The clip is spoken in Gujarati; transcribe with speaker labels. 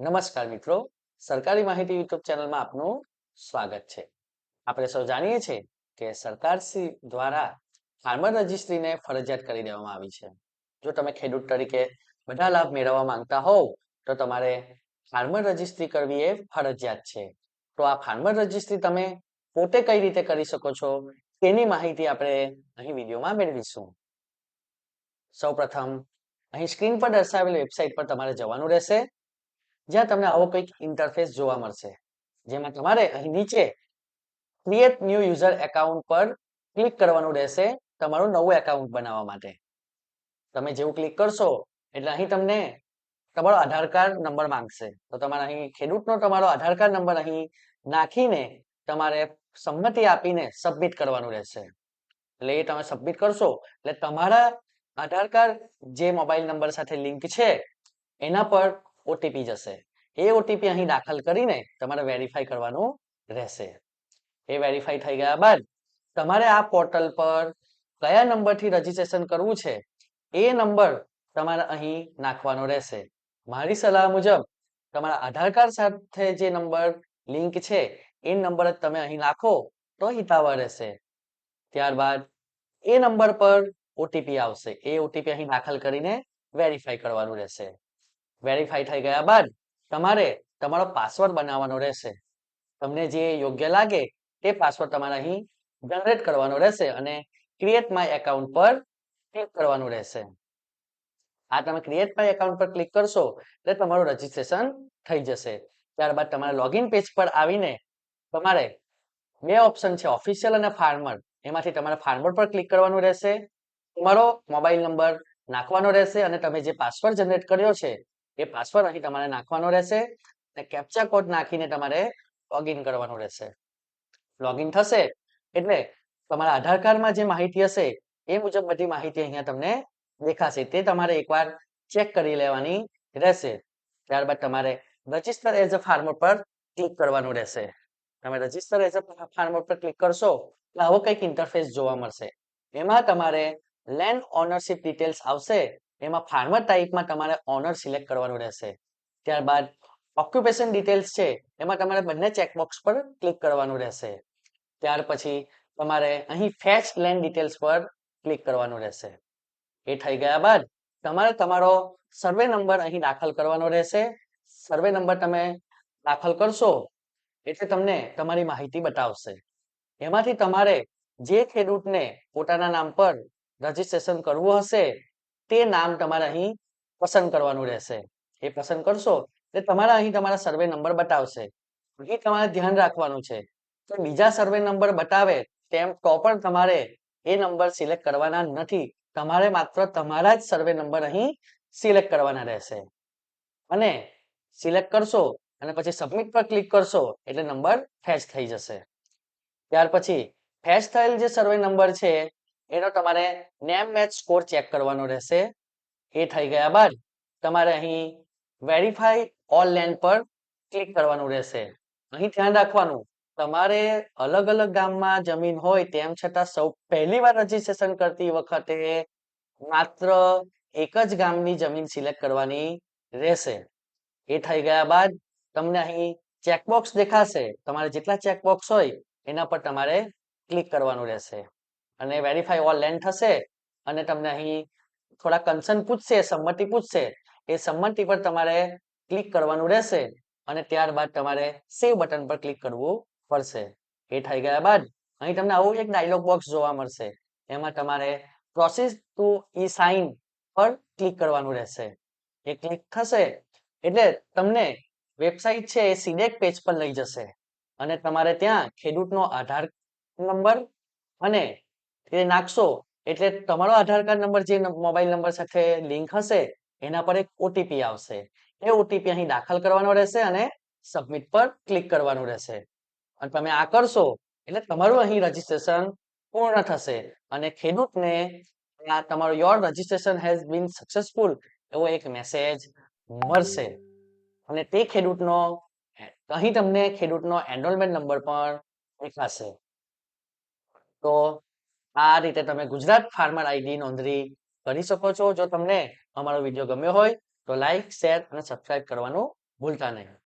Speaker 1: નમસ્કાર મિત્રો. સરકારી માહિતી યુટ્યુબ ચેનલમાં આપનું સ્વાગત છે. આપણે સૌ જાણીએ છીએ કે સરકાર દ્વારા ફાર્મર રજિસ્ટ્રીને ફરજિયાત કરી દેવામાં આવી છે. જો તમે ખેડૂત તરીકે બધા લાભ મેળવવા માંગતા હોવ, તો તમારે ફાર્મર રજિસ્ટ્રી કરવી એ ફરજિયાત છે. તો આ ફાર્મર રજિસ્ટ્રી તમે પોતે કઈ રીતે કરી શકો છો, તેની માહિતી આપણે અહીં વિડીયોમાં મેળવીશું. સૌ પ્રથમ અહીં સ્ક્રીન પર દર્શાવેલ વેબસાઇટ પર તમારે જવાનું રહેશે. જ્યાં તમને આવો કંઈક ઇન્ટરફેસ જોવા મળશે. જેમાં તમારે અહીં નીચે ક્રિએટ ન્યૂ યુઝર એકાઉન્ટ પર ક્લિક કરવાનું રહેશે તમારું નવું એકાઉન્ટ બનાવવા માટે. તમે જેવું ક્લિક કરશો એટલે અહીં તમને તમારો આધાર કાર્ડ નંબર માંગશે. તો તમારે અહીં ખેડૂતનો તમારો આધાર કાર્ડ નંબર અહીં નાખીને તમારે સંમતિ આપીને સબમિટ કરવાનું રહેશે. એટલે એ તમે સબમિટ કરશો એટલે તમારા આધાર કાર્ડ જે મોબાઈલ નંબર સાથે લિંક છે, એના પર ઓટીપી જશે. એ ઓટીપી અહીં દાખલ કરીને તમારે વેરીફાઈ કરવાનું રહેશે. એ વેરીફાઈ થઈ ગયા બાદ તમારે આ પોર્ટલ પર કયા નંબરથી રજીસ્ટ્રેશન કરવું છે, એ નંબર તમારે અહીં નાખવાનો રહેશે. મારી સલાહ મુજબ તમારા આધાર કાર્ડ સાથે જે નંબર લિંક છે, એ નંબર જ તમે અહીં નાખો તો હિતાવહ રહેશે. ત્યારબાદ એ નંબર પર ઓટીપી આવશે. એ ઓટીપી અહીં દાખલ કરીને વેરીફાઈ કરવાનું રહેશે. વેરીફાઈ થઈ ગયા બાદ તમારે તમારો પાસવર્ડ બનાવવાનો રહેશે. તમને જે યોગ્ય લાગે તે પાસવર્ડ તમારે અહીં જનરેટ કરવાનો રહેશે અને ક્રિએટ માય એકાઉન્ટ પર ક્લિક કરવાનું રહેશે. આ તમે ક્રિએટ માય એકાઉન્ટ પર ક્લિક કરશો એટલે તમારું રજીસ્ટ્રેશન થઈ જશે. ત્યારબાદ તમારે લોગિન પેજ પર આવીને તમારે બે ઓપ્શન છે ઓફિશિયલ અને ફાર્મર એમાંથી તમારે ફાર્મર પર ક્લિક કરવાનું રહેશે. તમારો મોબાઈલ નંબર નાખવાનો રહેશે અને તમે જે પાસવર્ડ જનરેટ કર્યો છે એ પાસવર્ડ અહીં તમારે નાખવાનો રહેશે અને કેપ્ચા કોડ નાખીને તમારે લોગિન કરવાનું રહેશે. લોગિન થશે એટલે તમારા આધાર કાર્ડમાં જે માહિતી હશે એ મુજબ બધી માહિતી અહીંયા તમને દેખાશે. તે તમારે એકવાર ચેક કરી લેવાની રહેશે. ત્યારબાદ તમારે રજિસ્ટર એઝ અ ફાર્મર પર ક્લિક કરવાનું રહેશે. તમે રજિસ્ટર એઝ અ ફાર્મર પર ક્લિક કરશો એટલે આવો કંઈક ઇન્ટરફેસ જોવા મળશે. એમાં તમારે લેન્ડ ઓનરશિપ ડિટેલ્સ આવશે એમાં ફાર્મર ટાઈપમાં તમારે ઓનર સિલેક્ટ કરવાનું રહેશે. ત્યારબાદ ઓક્યુપેશન ડિટેલ્સ છે, એમાં તમારે બંને ચેકબોક્સ પર ક્લિક કરવાનું રહેશે. ત્યાર પછી તમારે અહીં ફેચ લેન્ડ ડિટેલ્સ પર ક્લિક કરવાનું રહેશે. એ થઈ ગયા બાદ તમારે તમારો સર્વે નંબર અહીં દાખલ કરવાનો રહેશે. સર્વે નંબર તમે દાખલ કરશો એટલે તમને તમારી માહિતી બતાવશે. એમાંથી તમારે જે ખેડૂતને પોતાના નામ પર રજીસ્ટ્રેશન કરવું હશે તે નામ તમારે અહીં પસંદ કરવાનું રહેશે. એ પસંદ કરશો, એટલે તમારા અહીં તમારા સર્વે નંબર બતાવશે. એ તમારે ધ્યાન રાખવાનું છે. તો બીજા સર્વે નંબર બતાવે તેમ તો પણ તમારે એ નંબર સિલેક્ટ કરવાના નથી. તમારે માત્ર તમારા જ સર્વે નંબર અહીં સિલેક્ટ કરવાના રહેશે. અને સિલેક્ટ કરશો અને પછી સબમિટ પર ક્લિક કરશો, એટલે નંબર ફેચ થઈ જશે. ત્યાર પછી ફેચ થયેલ જે સર્વે નંબર છે એનો તમારે નેમ મેચ સ્કોર ચેક કરવાનો રહેશે. એ થઈ ગયા બાદ તમારે અહીં વેરીફાઈ ઓલ લેન્ડ પર ક્લિક કરવાનું રહેશે. અહીં ધ્યાન રાખવાનું, તમારે અલગ અલગ ગામમાં જમીન હોય તેમ છતાં સૌ પહેલી વાર રજીસ્ટ્રેશન કરતી વખતે માત્ર એક જ ગામની જમીન સિલેક્ટ કરવાની રહેશે. એ થઈ ગયા બાદ તમને અહીં ચેકબોક્સ દેખાશે. તમારે જેટલા ચેકબોક્સ હોય એના પર તમારે ક્લિક કરવાનું રહેશે. અને વેરીફાઈ ઓલ લેન્ડ થશે અને તમને અહીં થોડા કન્સર્ન પૂછશે, સંમતિ પૂછશે, એ સંમતિ પર તમારે ક્લિક કરવાનું રહેશે અને ત્યારબાદ તમારે સેવ બટન પર ક્લિક કરવું પડશે. એ થઈ ગયા બાદ અહીં તમને આવું એક ડાયલોગ બોક્સ જોવા મળશે. એમાં તમારે પ્રોસેસ ટુ ઈ સાઇન પર ક્લિક કરવાનું રહેશે. એ ક્લિક થશે એટલે તમને વેબસાઇટ છે એ સિડેક પેજ પર લઈ જશે અને તમારે ત્યાં ખેડૂતનો આધાર નંબર અને એ નાખશો, એટલે તમારો આધાર કાર્ડ નંબર જે મોબાઈલ નંબર સાથે લિંક હશે, એના પર એક ઓટીપી આવશે. એ ઓટીપી અહીં દાખલ કરવાનો રહેશે અને સબમિટ પર ક્લિક કરવાનું રહેશે. અને તમે આ કરશો, એટલે તમારું અહીં રજીસ્ટ્રેશન પૂર્ણ થશે અને ખેડૂતને તમારું your registration has been successful એવો એક મેસેજ મળશે. અને તે ખેડૂતનો, અહીં તમને ખેડૂતનો એનરોલમેન્ટ નંબર પણ દેખાશે. તો આ રીતે તમે ગુજરાત ફાર્મર આઈડી નોંધણી કરી શકો છો. જો તમને અમારો વીડિયો ગમ્યો હોય તો લાઈક, શેર અને સબસ્ક્રાઇબ કરવાનું ભૂલતા નહીં.